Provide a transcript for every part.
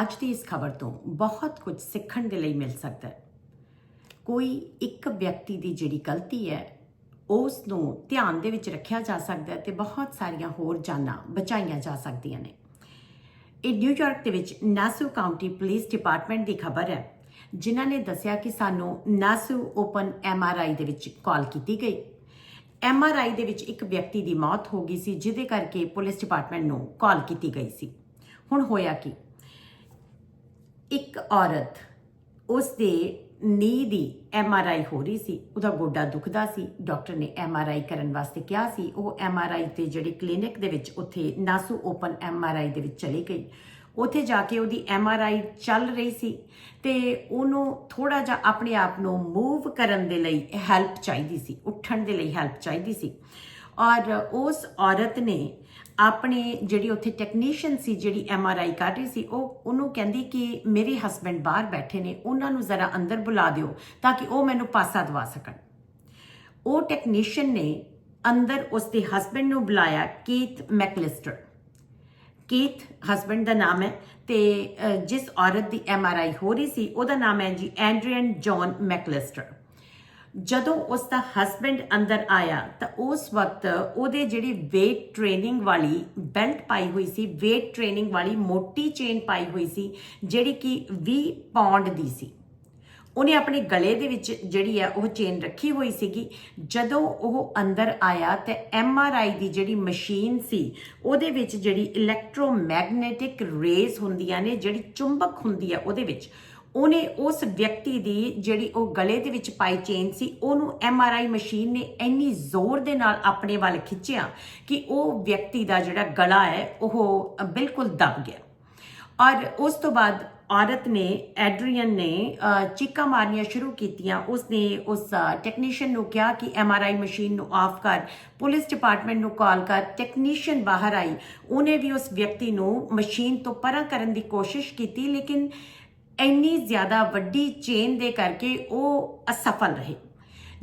ਅੱਜ ਦੀ ਇਸ ਖਬਰ ਤੋਂ ਬਹੁਤ ਕੁਝ ਸਿੱਖਣ ਦੇ ਲਈ ਮਿਲ ਸਕਦਾ ਹੈ। ਕੋਈ ਇੱਕ ਵਿਅਕਤੀ ਦੀ ਜਿਹੜੀ ਗਲਤੀ ਹੈ ਉਸ ਨੂੰ ਧਿਆਨ ਦੇ ਵਿੱਚ ਰੱਖਿਆ ਜਾ ਸਕਦਾ ਹੈ ਤੇ ਬਹੁਤ ਸਾਰੀਆਂ ਹੋਰ ਜਾਨਾਂ ਬਚਾਈਆਂ ਜਾ ਸਕਦੀਆਂ ਨੇ। ਇਹ ਨਿਊਯਾਰਕ ਦੇ ਵਿੱਚ ਨਾਸੂ ਕਾਉਂਟੀ ਪੁਲਿਸ ਡਿਪਾਰਟਮੈਂਟ ਦੀ ਖਬਰ ਹੈ, ਜਿਨ੍ਹਾਂ ਨੇ ਦੱਸਿਆ ਕਿ ਸਾਨੂੰ ਨਾਸੂ ਓਪਨ ਐਮਆਰਆਈ ਦੇ ਵਿੱਚ ਕਾਲ ਕੀਤੀ ਗਈ। ਐਮਆਰਆਈ ਦੇ ਵਿੱਚ ਇੱਕ ਵਿਅਕਤੀ ਦੀ ਮੌਤ ਹੋ ਗਈ ਸੀ, ਜਿਹਦੇ ਕਰਕੇ ਪੁਲਿਸ ਡਿਪਾਰਟਮੈਂਟ ਨੂੰ ਕਾਲ ਕੀਤੀ ਗਈ ਸੀ। ਹੁਣ ਹੋਇਆ ਕੀ? ਇੱਕ ਔਰਤ ਉਸ ਦੇ ਨੀ ਦੀ ਆਈ ਹੋ ਰਹੀ ਸੀ, ਉਹਦਾ ਗੋਡਾ ਦੁਖਦਾ ਸੀ, ਡਾਕਟਰ ਨੇ ਐੱਮ ਆਰ ਆਈ ਕਰਨ ਵਾਸਤੇ ਕਿਹਾ ਸੀ, ਉਹ ਐੱਮ ਆਰ ਆਈ ਤੇ ਜਿਹੜੀ ਕਲੀਨਿਕ ਦੇ ਵਿੱਚ ਉੱਥੇ Nassau open M R I ਦੇ ਵਿੱਚ ਚਲੀ ਗਈ। ਉੱਥੇ ਜਾ ਕੇ ਉਹਦੀ ਐੱਮ ਆਰ ਆਈ ਚੱਲ ਰਹੀ ਸੀ ਤੇ ਉਹਨੂੰ ਥੋੜਾ ਜਿਹਾ ਆਪਣੇ ਆਪ ਨੂੰ ਮੂਵ ਕਰਨ ਦੇ ਲਈ ਹੈਲਪ ਚਾਹੀਦੀ ਸੀ, ਉੱਠਣ ਦੇ ਲਈ ਹੈਲਪ ਚਾਹੀਦੀ ਸੀ। ਔਰ ਉਸ ਔਰਤ ਨੇ ਆਪਣੇ ਜਿਹੜੀ ਉੱਥੇ ਟੈਕਨੀਸ਼ੀਅਨ ਸੀ, ਜਿਹੜੀ ਐਮ ਆਰ ਆਈ ਕਰ ਰਹੀ ਸੀ, ਉਹ, ਉਹਨੂੰ ਕਹਿੰਦੀ ਕਿ ਮੇਰੇ ਹਸਬੰਡ ਬਾਹਰ ਬੈਠੇ ਨੇ, ਉਹਨਾਂ ਨੂੰ ਜ਼ਰਾ ਅੰਦਰ ਬੁਲਾ ਦਿਓ ਤਾਂ ਕਿ ਉਹ ਮੈਨੂੰ ਪਾਸਾ ਦਵਾ ਸਕਣ। ਉਹ ਟੈਕਨੀਸ਼ੀਅਨ ਨੇ ਅੰਦਰ ਉਸ ਦੇ ਹਸਬੰਡ ਨੂੰ ਬੁਲਾਇਆ ਕੀਥ ਮੈਕਲਿਸਟਰ ਕੀਥ ਹਸਬੰਡ ਦਾ ਨਾਮ ਹੈ ਤੇ ਜਿਸ ਔਰਤ ਦੀ ਐਮ ਆਰ ਆਈ ਹੋ ਰਹੀ ਸੀ, ਉਹਦਾ ਨਾਮ ਹੈ ਜੀ ਐਂਡਰੀਅਨ ਜੌਨ ਮੈਕਲਿਸਟਰ। ਜਦੋਂ ਉਸ ਦਾ ਹਸਬੰਡ ਅੰਦਰ ਆਇਆ ਤਾਂ ਉਸ ਵਕਤ ਉਹਦੇ ਜਿਹੜੀ weight ਟ੍ਰੇਨਿੰਗ ਵਾਲੀ ਬੈਲਟ ਪਾਈ ਹੋਈ ਸੀ, weight ਟ੍ਰੇਨਿੰਗ ਵਾਲੀ ਮੋਟੀ ਚੇਨ ਪਾਈ ਹੋਈ ਸੀ, ਜਿਹੜੀ ਕਿ 20 ਪੌਂਡ ਦੀ ਸੀ। ਉਹਨੇ ਆਪਣੇ ਗਲੇ ਦੇ ਵਿੱਚ ਜਿਹੜੀ ਆ ਉਹ ਚੇਨ ਰੱਖੀ ਹੋਈ ਸੀਗੀ। ਜਦੋਂ ਉਹ ਅੰਦਰ ਆਇਆ ਤੇ ਐਮ ਆਰ ਆਈ ਦੀ ਜਿਹੜੀ ਮਸ਼ੀਨ ਸੀ, ਉਹਦੇ ਵਿੱਚ ਜਿਹੜੀ ਇਲੈਕਟ੍ਰੋਮੈਗਨੈਟਿਕ ਰੇਜ਼ ਹੁੰਦੀਆਂ ਨੇ, ਜਿਹੜੀ ਚੁੰਬਕ ਹੁੰਦੀ ਹੈ ਉਹਦੇ ਵਿੱਚ ਉਹਨੇ ਉਸ ਵਿਅਕਤੀ ਦੀ ਜਿਹੜੀ ਉਹ ਗਲੇ ਦੇ ਵਿੱਚ ਪਾਈ ਚੇਨ ਸੀ ਉਹਨੂੰ ਐਮ ਆਰ ਆਈ ਮਸ਼ੀਨ ਨੇ ਇੰਨੀ ਜ਼ੋਰ ਦੇ ਨਾਲ ਆਪਣੇ ਵੱਲ ਖਿੱਚਿਆ ਕਿ ਉਹ ਵਿਅਕਤੀ ਦਾ ਜਿਹੜਾ ਗਲਾ ਹੈ ਉਹ ਬਿਲਕੁਲ ਦਬ ਗਿਆ। ਔਰ ਉਸ ਤੋਂ ਬਾਅਦ ਔਰਤ ਨੇ ਐਡਰੀਅਨ ਨੇ ਅ, ਚੀਕਾਂ ਮਾਰਨੀਆਂ ਸ਼ੁਰੂ ਕੀਤੀਆਂ। ਉਸਨੇ ਉਸ ਟੈਕਨੀਸ਼ੀਅਨ ਨੂੰ ਕਿਹਾ ਕਿ ਐੱਮ ਆਰ ਆਈ ਮਸ਼ੀਨ ਨੂੰ ਆਫ ਕਰ ਪੁਲਿਸ ਡਿਪਾਰਟਮੈਂਟ ਨੂੰ ਕਾਲ ਕਰ ਟੈਕਨੀਸ਼ੀਅਨ ਬਾਹਰ ਆਈ। ਉਹਨੇ ਵੀ ਉਸ ਵਿਅਕਤੀ ਨੂੰ ਮਸ਼ੀਨ ਤੋਂ ਪਰਾਂ ਕਰਨ ਦੀ ਕੋਸ਼ਿਸ਼ ਕੀਤੀ ਲੇਕਿਨ ਇੰਨੀ ਜ਼ਿਆਦਾ ਵੱਡੀ ਚੇਨ ਦੇ ਕਰਕੇ ਉਹ ਅਸਫਲ ਰਹੇ।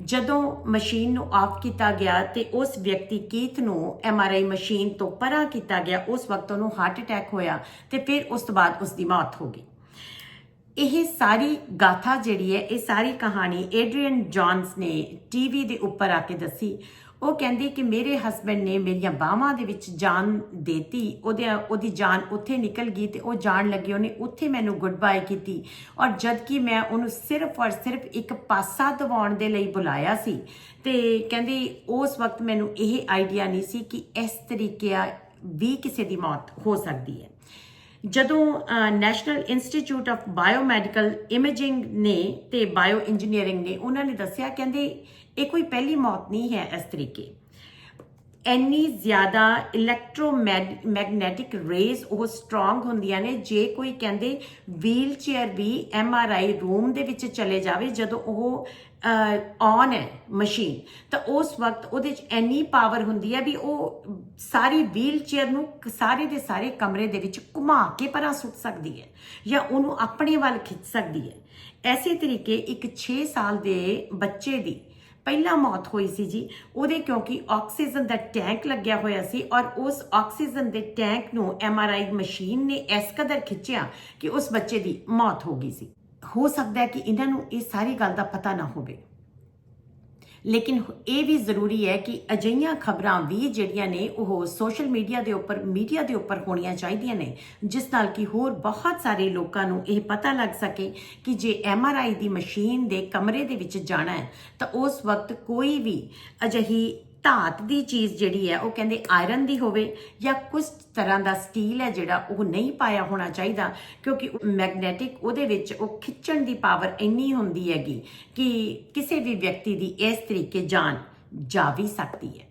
ਜਦੋਂ ਮਸ਼ੀਨ ਨੂੰ ਆਫ ਕੀਤਾ ਗਿਆ ਤੇ ਉਸ ਵਿਅਕਤੀ ਕੀਤ ਨੂੰ ਐਮਆਰਆਈ ਮਸ਼ੀਨ ਤੋਂ ਪਰਾਂ ਕੀਤਾ ਗਿਆ, ਉਸ ਵਕਤ ਉਹਨੂੰ ਹਾਰਟ ਅਟੈਕ ਹੋਇਆ ਤੇ ਫਿਰ ਉਸ ਤੋਂ ਬਾਅਦ ਉਸ ਦੀ ਮੌਤ ਹੋ ਗਈ। ਇਹ ਸਾਰੀ ਗਾਥਾ ਜਿਹੜੀ ਹੈ, ਇਹ ਸਾਰੀ ਕਹਾਣੀ ਐਡਰੀਅਨ ਜੌਨਸ ਨੇ ਟੀਵੀ ਦੇ ਉੱਪਰ ਆ ਕੇ ਦੱਸੀ। ਉਹ ਕਹਿੰਦੀ ਕਿ ਮੇਰੇ ਹਸਬੰਡ ਨੇ ਮੇਰੀਆਂ ਬਾਹਾਂ ਦੇ ਵਿੱਚ ਜਾਨ ਦੇਤੀ, ਉਹਦੇ ਉਹਦੀ ਜਾਨ ਉੱਥੇ ਨਿਕਲ ਗਈ ਤੇ ਉਹ ਜਾਣ ਲੱਗੇ, ਉਹਨੇ ਉੱਥੇ ਮੈਨੂੰ ਗੁੱਡ ਬਾਏ ਕੀਤੀ। ਔਰ ਜਦ ਕਿ ਮੈਂ ਉਹਨੂੰ ਸਿਰਫ ਔਰ ਸਿਰਫ ਇੱਕ ਪਾਸਾ ਦਵਾਉਣ ਦੇ ਲਈ ਬੁਲਾਇਆ ਸੀ, ਤੇ ਕਹਿੰਦੀ ਉਸ ਵਕਤ ਮੈਨੂੰ ਇਹ ਆਈਡੀਆ ਨਹੀਂ ਸੀ ਕਿ ਇਸ ਤਰੀਕੇ ਆ ਵੀ ਕਿਸੇ ਦੀ ਮੌਤ ਹੋ ਸਕਦੀ ਹੈ। ਜਦੋਂ National Institute of Biomedical Imaging ਨੇ ਤੇ ਬਾਇਓ ਇੰਜੀਨੀਅਰਿੰਗ ਨੇ, ਉਹਨਾਂ ਨੇ ਦੱਸਿਆ, ਕਹਿੰਦੇ ਇਹ ਕੋਈ ਪਹਿਲੀ ਮੌਤ ਨਹੀਂ ਹੈ ਇਸ ਤਰੀਕੇ। ਇੰਨੀ ਜ਼ਿਆਦਾ ਇਲੈਕਟ੍ਰੋਮੈਗਨੈਟਿਕ ਰੇਜ਼ ਉਹ ਸਟਰੋਂਗ ਹੁੰਦੀਆਂ ਨੇ। ਜੇ ਕੋਈ ਕਹਿੰਦੇ ਵੀਲ ਚੇਅਰ ਵੀ ਐਮ ਆਰ ਆਈ ਰੂਮ ਦੇ ਵਿੱਚ ਚਲੇ ਜਾਵੇ, ਜਦੋਂ ਉਹ ਔਨ ਹੈ ਮਸ਼ੀਨ ਤਾਂ ਉਸ ਵਕਤ ਉਹਦੇ ਚ ਇੰਨੀ ਪਾਵਰ ਹੁੰਦੀ ਹੈ ਵੀ ਉਹ ਸਾਰੀ ਵੀਲ ਚੇਅਰ ਨੂੰ ਸਾਰੇ ਦੇ ਸਾਰੇ ਕਮਰੇ ਦੇ ਵਿੱਚ ਘੁਮਾ ਕੇ ਪਰਾਂ ਸੁੱਟ ਸਕਦੀ ਹੈ ਜਾਂ ਉਹਨੂੰ ਆਪਣੇ ਵੱਲ ਖਿੱਚ ਸਕਦੀ ਹੈ। ਐਸੇ ਤਰੀਕੇ ਇੱਕ 6 ਸਾਲ ਦੇ ਬੱਚੇ ਦੀ ਪਹਿਲਾਂ ਮੌਤ ਹੋਈ ਸੀ ਜੀ, ਉਹਦੇ ਕਿਉਂਕਿ ਆਕਸੀਜਨ ਦਾ ਟੈਂਕ ਲੱਗਿਆ ਹੋਇਆ ਸੀ ਔਰ ਉਸ ਆਕਸੀਜਨ ਦੇ ਟੈਂਕ ਨੂੰ ਐਮਆਰਆਈ ਮਸ਼ੀਨ ਨੇ ਇਸ ਕਦਰ ਖਿੱਚਿਆ ਕਿ ਉਸ ਬੱਚੇ ਦੀ ਮੌਤ ਹੋ ਗਈ ਸੀ। ਹੋ ਸਕਦਾ ਹੈ ਕਿ ਇਹਨਾਂ ਨੂੰ ਇਹ ਸਾਰੀ ਗੱਲ ਦਾ ਪਤਾ ਨਾ ਹੋਵੇ। ਲੇਕਿਨ ਇਹ ਵੀ ਜ਼ਰੂਰੀ ਹੈ ਕਿ ਅਜਈਆਂ ਖਬਰਾਂ ਵੀ ਜਿਹੜੀਆਂ ਨੇ ਉਹ ਸੋਸ਼ਲ ਮੀਡੀਆ ਦੇ ਉੱਪਰ ਮੀਡੀਆ ਦੇ ਉੱਪਰ ਹੋਣੀਆਂ ਚਾਹੀਦੀਆਂ ਨੇ, ਜਿਸ ਨਾਲ ਕਿ ਹੋਰ ਬਹੁਤ ਸਾਰੇ ਲੋਕਾਂ ਨੂੰ ਇਹ ਪਤਾ ਲੱਗ ਸਕੇ ਕਿ ਜੇ ਐੱਮ ਆਰ ਆਈ ਦੀ ਮਸ਼ੀਨ ਦੇ ਕਮਰੇ ਦੇ ਵਿੱਚ ਜਾਣਾ ਹੈ, ਤਾਂ ਉਸ ਵਕਤ ਕੋਈ ਵੀ ਅਜਿਹੀ ਧਾਤ ਦੀ ਚੀਜ਼ ਜਿਹੜੀ ਹੈ, ਉਹ ਕਹਿੰਦੇ ਆਇਰਨ ਦੀ ਹੋਵੇ ਜਾਂ ਕੁਝ ਤਰ੍ਹਾਂ ਦਾ ਸਟੀਲ ਹੈ ਜਿਹੜਾ ਉਹ ਨਹੀਂ ਪਾਇਆ ਹੋਣਾ ਚਾਹੀਦਾ, ਕਿਉਂਕਿ ਮੈਗਨੈਟਿਕ ਉਹਦੇ ਵਿੱਚ ਉਹ ਖਿੱਚਣ ਦੀ ਪਾਵਰ ਇੰਨੀ ਹੁੰਦੀ ਹੈਗੀ ਕਿ ਕਿਸੇ ਵੀ ਵਿਅਕਤੀ ਦੀ ਇਸ ਤਰੀਕੇ ਜਾਨ ਜਾ ਵੀ ਸਕਦੀ ਹੈ।